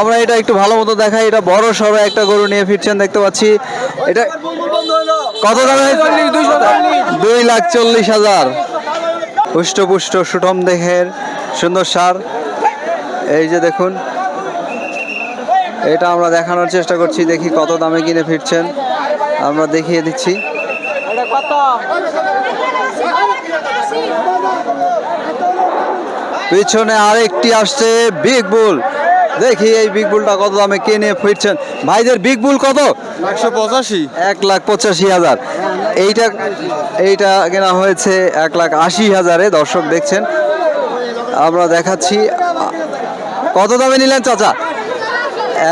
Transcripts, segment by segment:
আমরা এটা একটু ভালো মতো দেখাই। এটা বড় সড়ো একটা গরু নিয়ে ফিরছেন, দেখতে পাচ্ছি। এটা কত দামে দুই লাখ চল্লিশ হাজার। পুষ্ট সুঠম দেহের সুন্দর সার। এই যে দেখুন, এটা আমরা দেখানোর চেষ্টা করছি, দেখি কত দামে কিনে ফিরছেন। আমরা দেখিয়ে দিচ্ছি। পিছনে আরেকটি আসছে বিগ বুল দেখি এই বিগ বুলটা কত দামে কিনে ফিরছেন? ভাইদের বিগ বুল কত? একশো পঁচাশি। এক লাখ পঁচাশি হাজার। এইটা এইটা কেনা হয়েছে এক লাখ আশি হাজারে দর্শক দেখছেন। আমরা দেখাচ্ছি। কত দামে নিলেন চাচা?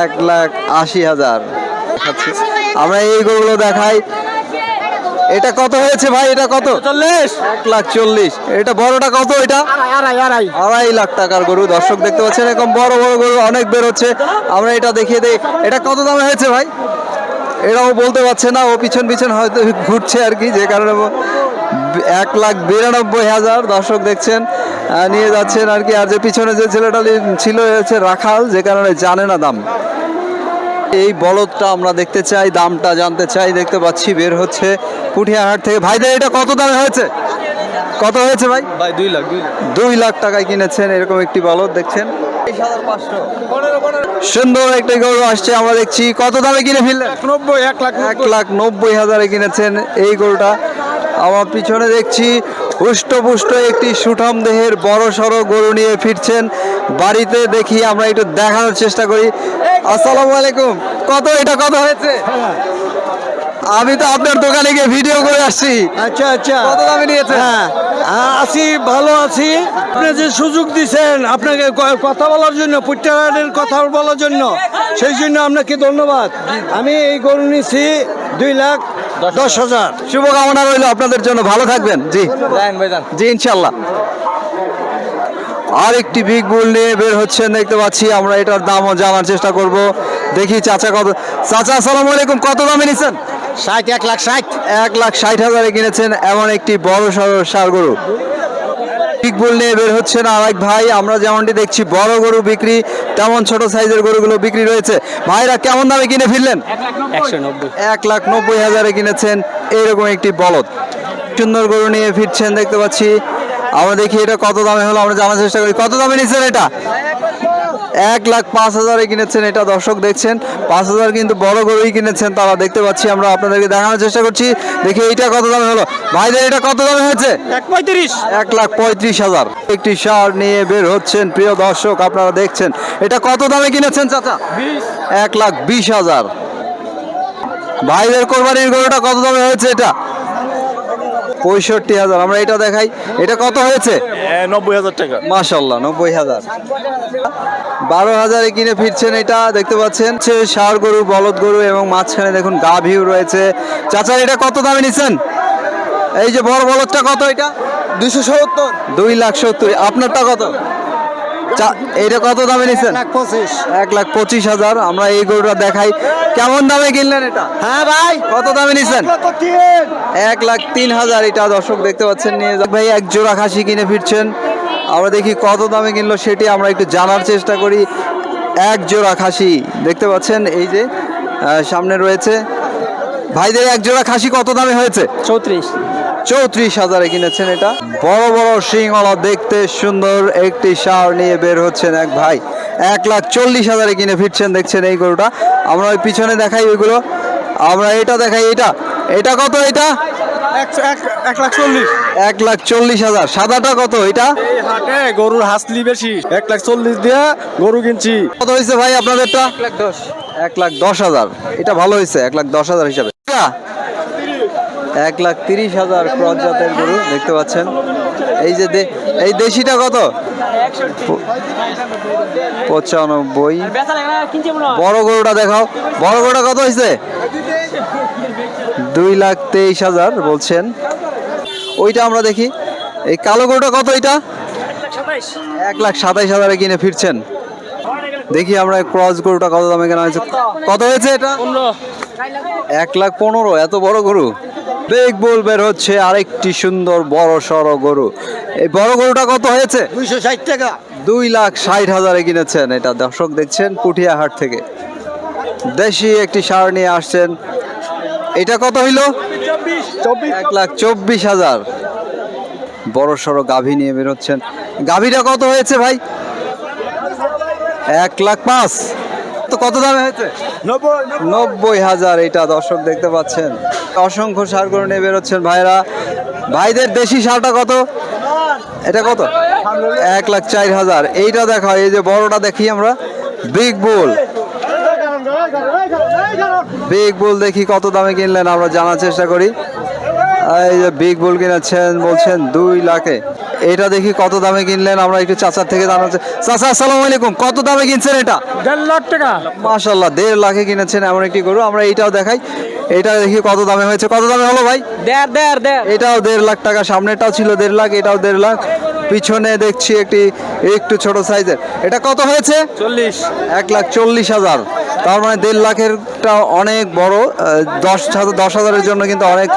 এক লাখ আশি হাজার। আমরা এই গরুগুলো দেখাই। এটা কত হয়েছে ভাই? এটা কত? চল্লিশ এক লাখ চল্লিশ। এটা বড়টা কত এটা? আড়াই লাখ টাকার গরু। দর্শক দেখতে পাচ্ছেন এরকম বড় বড় গরু অনেক বের হচ্ছে। আমরা এটা দেখিয়ে দিই। এটা কত দামে হয়েছে ভাই? এটাও বলতে পারছে না ও পিছন পিছন হয়তো ঘুরছে আর কি যে কারণে এক লাখ বিরানব্বই হাজার দর্শক দেখছেন নিয়ে যাচ্ছেন আর কি। আর যে পিছনে যে ছেলেটা ছিল এ হচ্ছে রাখাল যে কারণে জানে না দাম। এই বলদটা আমরা দেখতে চাই দামটা জানতে চাই দেখতে পাচ্ছি বের হচ্ছে পুঠিয়াহাট থেকে। ভাইদের এটা কত দামে হয়েছে? কত হয়েছে ভাই? ভাই দুই লাখ দুই লাখ। টাকায় কিনেছেন এরকম একটি বলদ দেখছেন? সুন্দর একটা গরু আসছে আমরা দেখছি। কত দামে কিনে ফেললেন? নব্বই এক লাখ এক লাখ নব্বই হাজারে কিনেছেন এই গরুটা। আমার পিছনে দেখছি হুষ্টপুষ্ট একটি সুঠাম দেহের বড় সড়ো গরু নিয়ে ফিরছেন। বাড়িতে দেখি আমরা একটু দেখানোর চেষ্টা করি। আসসালামু আলাইকুম। কত? এটা কত হয়েছে? আমি তো আপনার দোকানে গিয়ে ভিডিও করে আসছি। আচ্ছা আচ্ছা। কত দামে নিয়েছেন? হ্যাঁ আছি ভালো আছি। আপনি যে সুযোগ দিছেন আপনাকে কথা বলার জন্য পুট্টারের কথা বলার জন্য সেই জন্য আপনাকে ধন্যবাদ। আমি এই গরু নিছি দুই লাখ দশ হাজার। শুভকামনা রইল আপনাদের জন্য। ভালো থাকবেন। জি। জি ইনশাল্লাহ। আর একটি বিগ বুল নিয়ে বের হচ্ছেন দেখতে পাচ্ছি আমরা এটার দামও জানার চেষ্টা করব। দেখি চাচা কত চাচা আসসালাম আলাইকুম। কত দামে নিচ্ছেন ষাট এক লাখ ষাট। এক লাখ ষাট হাজারে কিনেছেন এমন একটি বড় সড় সার গরু। বিগ বুল নিয়ে বের হচ্ছে না। আরেক ভাই আমরা যেমনটি দেখছি বড় গরু বিক্রি তেমন ছোট সাইজের গরুগুলো বিক্রি রয়েছে। ভাইরা কেমন দামে কিনে ফিরলেন? এক লাখ নব্বই হাজারে কিনেছেন। এইরকম একটি বলদ। সুন্দর গরু নিয়ে ফিরছেন দেখতে পাচ্ছি। আমরা দেখি এটা কত দামে হলো আমরা জানার চেষ্টা করি। কত দামে নিচ্ছেন এটা? এক লাখ পাঁচ হাজারে কিনেছেন এটা দর্শক দেখছেন। পাঁচ হাজার কিন্তু বড় গরুই কিনেছেন তারা দেখতে পাচ্ছি আমরা আপনাদেরকে দেখানোর চেষ্টা করছি। দেখি এটা কত দামে হলো? ভাইদের এটা কত দামে হয়েছে? এক লাখ পঁয়ত্রিশ হাজার। একটি সার নিয়ে বের হচ্ছেন প্রিয় দর্শক আপনারা দেখছেন। এটা কত দামে কিনেছেন চাচা? এক লাখ বিশ হাজার। ভাইদের কোরবানির গরুটা কত দামে হয়েছে এটা? পঁয়ষট্টি হাজার। আমরা এটা দেখাই। এটা কত হয়েছে? নব্বই হাজার টাকা। মাসাল্লাহ নব্বই হাজার। বারো হাজারে কিনে ফিরছেন এটা দেখতে পাচ্ছেন। সে ষাঁড় গরু বলদ গরু এবং মাঝখানে দেখুন গাভীও রয়েছে। চাচা এটা কত দামে নিচ্ছেন এই যে বড় বলদটা কত এটা? দুইশো সত্তর। দুই লাখ সত্তর। আপনারটা কত? চা- এইটা কত দামে নিচ্ছেন এক লাখ পঁচিশ। হাজার আমরা এই গরুটা দেখাই। কেমন দামে কিনলেন এটা? হ্যাঁ ভাই। কত দামে নিচ্ছেন এক লাখ তিন। হাজার এটা দর্শক দেখতে পাচ্ছেন নিয়ে। ভাই এক জোড়া খাসি কিনে ফিরছেন। আমরা দেখি কত দামে কিনলো সেটি আমরা একটু জানার চেষ্টা করি। এক জোড়া খাসি দেখতে পাচ্ছেন এই যে সামনে রয়েছে। ভাইদের এক জোড়া খাসি কত দামে হয়েছে? চৌত্রিশ। চৌত্রিশ হাজারে কিনেছেন এটা। বড় বড় সিংওয়ালা দেখতে সুন্দর একটি সার নিয়ে বের হচ্ছেন এক ভাই। এক লাখ চল্লিশ হাজারে কিনে ফিরছেন দেখছেন এই গরুটা। আমরা ওই পিছনে দেখাই ওইগুলো। আমরা এটা দেখাই এটা। এটা কত এটা? এক লাখ চল্লিশ। হাজার। সাদাটা কত এটা? হাটে গরুর হাসলি বেশি। এক লাখ চল্লিশ দিয়ে গরু কিনছি। কত হয়েছে ভাই আপনাদেরটা? এক লাখ দশ। এক লাখ দশ হাজার। এটা ভালো হয়েছে এক লাখ দশ হাজার হিসাবে? এক লাখ তিরিশ হাজার ক্রস জাতের গরু দেখতে পাচ্ছেন। এই যে এই দেশিটা কত? পঁচানব্বই। বড় গরুটা দেখাও। বড় গরুটা কত হয়েছে? দুই লাখ তেইশ হাজার বলছেন। ওইটা আমরা দেখি। এই কালো গরুটা কত এটা? এক লাখ সাতাইশ হাজারে কিনে ফিরছেন। দেখি আমরা ক্রস গরুটা কত দামে কেনা হয়েছে। কত হয়েছে এটা? এক লাখ পনেরো এত বড় গরু? বেগ বল বের হচ্ছে আরেকটি সুন্দর বড় সড় গরু। এই বড় গরুটা কত হয়েছে? দুইশো ষাট টাকা। দুই লাখ ষাট হাজারে কিনেছেন। এটা দর্শক দেখছেন পুঠিয়া হাট থেকে। দেশি একটি সার নিয়ে আসছেন। এটা কত হইল? এক লাখ চব্বিশ হাজার। বড় সড়ো গাভী নিয়ে বেরোচ্ছেন গাভীটা কত হয়েছে ভাই? এক লাখ পাঁচ। কত দামে হয়েছে? নব্বই হাজার এটা দর্শক দেখতে পাচ্ছেন। অসংখ্য সার নিয়ে বেরোচ্ছেন ভাইরা। ভাইদের দেশি সারটা কত? এটা কত? এক লাখ চার হাজার। এইটা দেখা এই যে বড়টা দেখি আমরা। বিগ বুল বিগ বুল দেখি কত দামে কিনলেন আমরা জানার চেষ্টা করি। এই যে বিগ বুল কিনেছেন বলছেন দুই লাখে। এটা দেখি কত দামে কিনলেন? আমরা একটু চাচার থেকে জানাচ্ছি চাচা আসসালামু আলাইকুম। কত দামে কিনছেন এটা? দেড় লাখ টাকা। মাশাল্লাহ দেড় লাখে কিনেছেন এমন একটি গরু। আমরা এইটাও দেখাই। এটা দেখি কত দামে হয়েছে। কত দামে হলো ভাই? দেড় দেড় দেড়। এটাও দেড় লাখ টাকা সামনেটাও ছিল দেড় লাখ এটাও দেড় লাখ। পিছনে দেখছি একটি একটু ছোট সাইজের। এটা কত হয়েছে? চল্লিশ। এক লাখ চল্লিশ হাজার। তার মানে দেড় লাখেরটা অনেক বড় দশ হাজার দশ হাজারের জন্য কিন্তু অনেক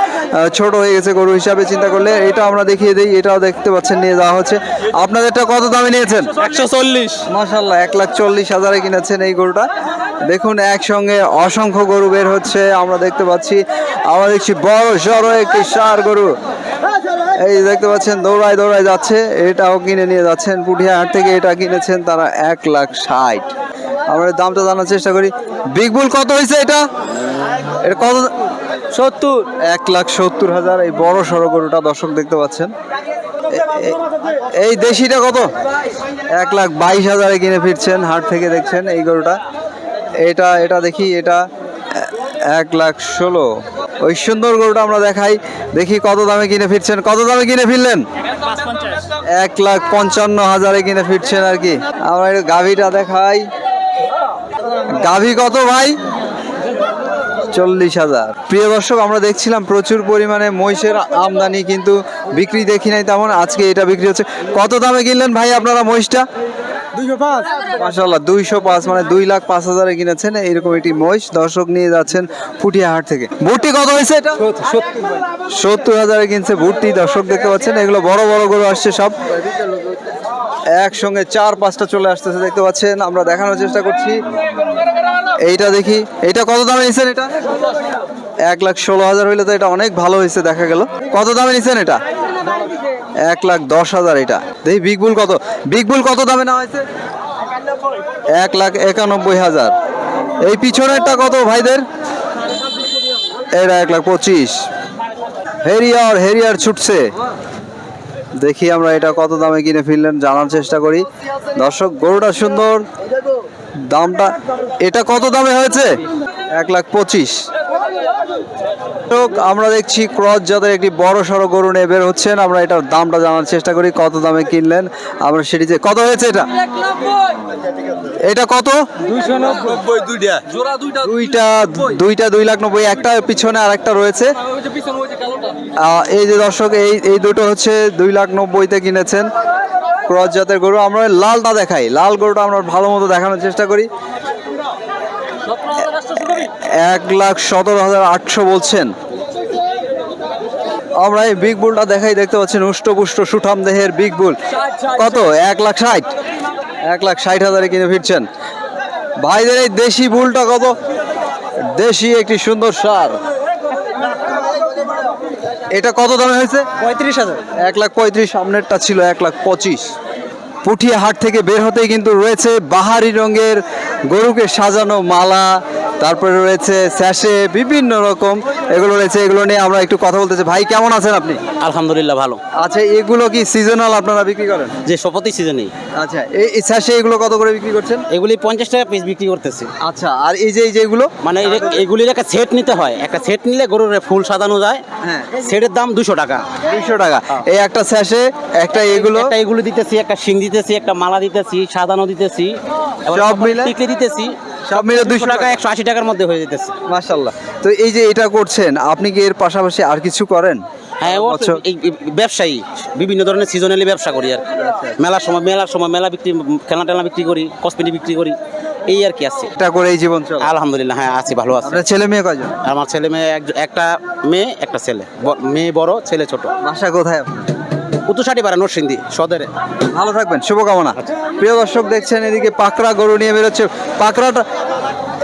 ছোট হয়ে গেছে গরু হিসাবে চিন্তা করলে। এটা আমরা দেখিয়ে দিই এটাও দেখতে পাচ্ছেন নিয়ে যাওয়া হচ্ছে। আপনাদেরটা কত দামে নিয়েছেন? একশো চল্লিশ। মাশাল্লাহ এক লাখ চল্লিশ হাজারে কিনেছেন এই গরুটা। দেখুন একসঙ্গে অসংখ্য গরু বের হচ্ছে আমরা দেখতে পাচ্ছি। আমরা দেখছি বড় সড়ো একটি সার গরু। এই দেখতে পাচ্ছেন দৌড়ায় দৌড়ায় যাচ্ছে এটাও কিনে নিয়ে যাচ্ছেন। পুঠিয়া হাট থেকে এটা কিনেছেন তারা এক লাখ ষাট। আমরা দামটা জানার চেষ্টা করি। বিগ বুল কত হয়েছে এটা? এটা কত? সত্তর। এক লাখ সত্তর হাজার এই বড় সড়ো গরুটা দর্শক দেখতে পাচ্ছেন। এই দেশিটা কত? এক লাখ বাইশ হাজারে কিনে ফিরছেন হাট থেকে দেখছেন এই গরুটা। এটা এটা দেখি এটা এক লাখ ষোলো। ওই সুন্দর গরুটা আমরা দেখাই। দেখি কত দামে কিনে ফিরছেন। কত দামে কিনে ফিরলেন? এক লাখ পঞ্চান্ন হাজারে কিনে ফিরছেন আর কি। আমরা গাভীটা দেখাই। গাভী কত ভাই? চল্লিশ হাজার। প্রিয় দর্শক, আমরা দেখছিলাম প্রচুর পরিমাণে মহিষের আমদানি, কিন্তু বিক্রি দেখি নাই তেমন। আজকে এটা বিক্রি হচ্ছে। কত দামে কিনলেন ভাই আপনারা মহিষটা? মাসাল্লাহ দুইশো পাঁচ মানে দুই লাখ পাঁচ হাজারে কিনেছেন এরকম একটি মহিষ। দর্শক নিয়ে যাচ্ছেন পুটিয়াহাট থেকে। ভুট্টি কত হয়েছে সত্তর হাজারে কিনছে ভুট্টি। দর্শক দেখতে পাচ্ছেন, এগুলো বড় বড় গরু আসছে সব। একসঙ্গে চার পাঁচটা চলে আসতেছে, দেখতে পাচ্ছেন। আমরা দেখানোর চেষ্টা করছি। এইটা দেখি। এটা কত দামে নিছেন এটা? এক লাখ ষোলো হাজার হইলে তো এটা অনেক ভালো হয়েছে দেখা গেল। কত দামে নিছেন এটা? এক লাখ দশ হাজার এটা। দেখি বিগ বুল কত? বিগ বুল কত দামে নেওয়া হয়েছে? এক লাখ একানব্বই হাজার। এই পিছনেরটা কত ভাইদের? এটা এক লাখ পঁচিশ। হেরিয়ার হেরিয়ার ছুটছে। দেখি আমরা এটা কত দামে কিনে ফিরলেন, জানার চেষ্টা করি। দর্শক, গরুটা সুন্দর। দামটা, এটা কত দামে হয়েছে? এক লাখ পঁচিশ। আমরা দেখছি ক্রস জাতের একটি বড় সড়ো গরু নিয়ে বের হচ্ছেন। আমরা এটার দামটা জানার চেষ্টা করি কত দামে কিনলেন? আমরা সেটি যে কত হয়েছে এটা? এটা কত? দুইটা। দুইটা। দুইটা দুইটা দুই লাখ নব্বই একটা পিছনে আর একটা রয়েছে। পিছনে ওই যে কালোটা। আহ, এই যে দর্শক এই এই দুটো হচ্ছে দুই লাখ নব্বইতে কিনেছেন ক্রস জাতের গরু। আমরা লালটা দেখাই। লাল গরুটা আমরা ভালো মতো দেখানোর চেষ্টা করি। এক লাখ সতেরো হাজার আটশো বলছেন। আমরা এই বিগ বুলটা দেখাই দেখতে পাচ্ছেন উষ্টপুষ্ট সুঠাম দেহের বিগ বুল। কত? এক লাখ ষাট। এক লাখ ষাট হাজারে কিনে ফিরছেন। ভাইদের এই দেশি বুলটা কত? দেশি একটি সুন্দর সার। এটা কত দামে হয়েছে? পঁয়ত্রিশ হাজার। এক লাখ পঁয়ত্রিশ সামনেরটা ছিল এক লাখ পঁচিশ। পুঠিয়া হাট থেকে বের হতেই কিন্তু রয়েছে বাহারি রঙের গরুকে সাজানো মালা। তারপরে রয়েছে স্যাশে বিভিন্ন রকম এগুলো রয়েছে এগুলো নিয়ে আমরা একটু কথা বলতেছি। ভাই কেমন আছেন আপনি? আলহামদুলিল্লাহ ভালো। আচ্ছা এগুলো কি সিজনাল আপনারা বিক্রি করেন? যে শপথি সিজনেই আচ্ছা এই স্যাশে এগুলো কত করে বিক্রি করছেন? এগুলি পঞ্চাশ টাকা পিস বিক্রি করতেছি। আচ্ছা আর এই যে এই যেগুলো মানে এগুলির একটা সেট নিতে হয়। একটা সেট নিলে গরুর ফুল সাজানো যায়। হ্যাঁ। সেটের দাম দুশো টাকা। দুশো টাকা। এই একটা স্যাশে একটা এগুলো? একটা এগুলো দিতেছি একটা শিং দিতেছি একটা মালা দিতেছি সাজানো দিতেছি। সব মিলে? দিতেছি। সব মিলে দুইশো টাকা একশো আশি টাকার মধ্যে হয়ে যেতেছে। মাশাল্লাহ তো এই যে এটা করছেন আপনি কি এর পাশাপাশি আর কিছু করেন? হ্যাঁ ও বছর- এই ব্যবসায়ী বিভিন্ন ধরনের সিজনালি ব্যবসা করি আর কি। মেলার সময় মেলার সময় মেলা বিক্রি খেলনা টেলনা বিক্রি করি কসমেটিক বিক্রি করি এই আর কি আছে। এটা করে এই জীবন চলে। আলহামদুলিল্লাহ হ্যাঁ আছি ভালো আছে। আপনার ছেলে মেয়ে কয়জন? আমার ছেলে মেয়ে এক- একটা মেয়ে একটা ছেলে। মেয়ে বড় ছেলে ছোট। বাসা কোথায় উত্তরসাটি পাড়া নরসিংদী সদরে। ভালো থাকবেন শুভকামনা। প্রিয় দর্শক দেখছেন এদিকে পাকড়া গরু নিয়ে বেরোচ্ছে। পাকড়াটা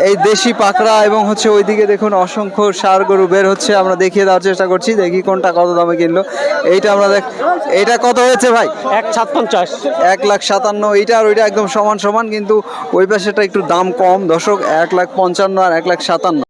এই দেশি পাকড়া এবং হচ্ছে ওইদিকে দেখুন অসংখ্য সার গরু বের হচ্ছে আমরা দেখিয়ে দেওয়ার চেষ্টা করছি দেখি কোনটা কত দামে কিনলো। এইটা আমরা দেখ এইটা কত হয়েছে ভাই? এক সাত পঞ্চাশ এক লাখ সাতান্ন এইটা আর ওইটা একদম সমান সমান কিন্তু ওই পাশেটা একটু দাম কম। দর্শক এক লাখ পঞ্চান্ন আর এক লাখ সাতান্ন।